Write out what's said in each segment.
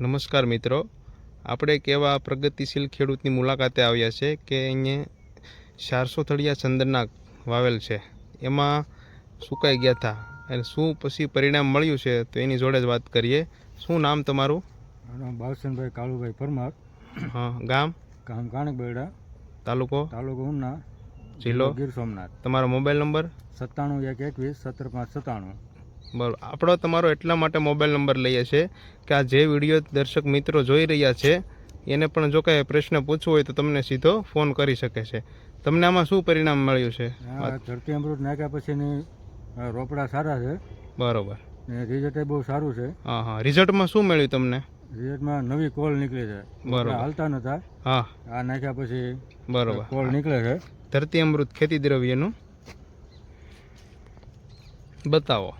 નમસ્કાર મિત્રો. આપણે એક એવા પ્રગતિશીલ ખેડૂતની મુલાકાતે આવ્યા છે કે અહીંયા ચારસો થળિયા ચંદનના વાવેલ છે. એમાં સુકાઈ ગયા હતા. અને શું પછી પરિણામ મળ્યું છે તો એની જોડે જ વાત કરીએ. શું નામ તમારું? બાલસનભાઈ કાળુભાઈ પરમાર. હા ગામ? ગામ કાણકબેડા. તાલુકો? તાલુકો ઉના. જિલ્લો ગીર સોમનાથ. તમારો મોબાઈલ નંબર? સત્તાણું એક એકવીસ સત્તર પાંચ સત્તાણું. બરાબર આપણો તમારો એટલા માટે મોબાઈલ નંબર લઈએ છીએ કે આ જે વીડિયો દર્શક મિત્રો જોઈ રહ્યા છે એને પણ જો કાંઈ પ્રશ્ન પૂછવો હોય તો તમને સીધો ફોન કરી શકે છે. તમને આમાં શું પરિણામ મળ્યું છે? ધરતી અમૃત નાખ્યા પછીની રોપડા સારા છે. બરોબર. રિઝલ્ટ બહુ સારું છે. હા હા. રિઝલ્ટમાં શું મળ્યું તમને? રિઝલ્ટમાં નવી કોલ નીકળી છે. બરાબર. હાલતા નતા હા. આ નાખ્યા પછી બરોબર. કોલ નીકળે છે. ધરતી અમૃત ખેતી દ્રવ્યનું. બતાવો.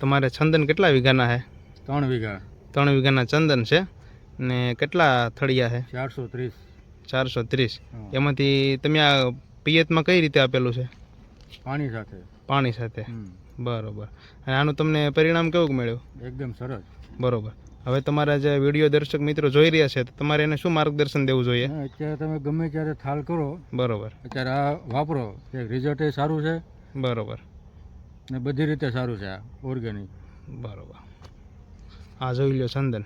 તમારે ચંદન કેટલા વીઘાના છે? ત્રણ વીઘા. ત્રણ વીઘાના ચંદન છે. ને કેટલા થળિયા છે? ચારસો ત્રીસ. ચારસો ત્રીસ. એમાંથી તમે આ પિયતમાં કઈ રીતે આપેલું છે? પાણી સાથે. પાણી સાથે. બરોબર. અને આનું તમને પરિણામ કેવું મળ્યું? એકદમ સરસ. બરોબર. હવે તમારા જે વીડિયો દર્શક મિત્રો જોઈ રહ્યા છે તો તમારે એને શું માર્ગદર્શન દેવું જોઈએ? અત્યારે તમે ગમે ત્યારે થાલ કરો બરોબર. અત્યારે આ વાપરો રિઝલ્ટ એ સારું છે. બરોબર. ને બધી રીતે સારું છે આ ઓર્ગેનિક બરોબર. આ જોઈ લો ચંદન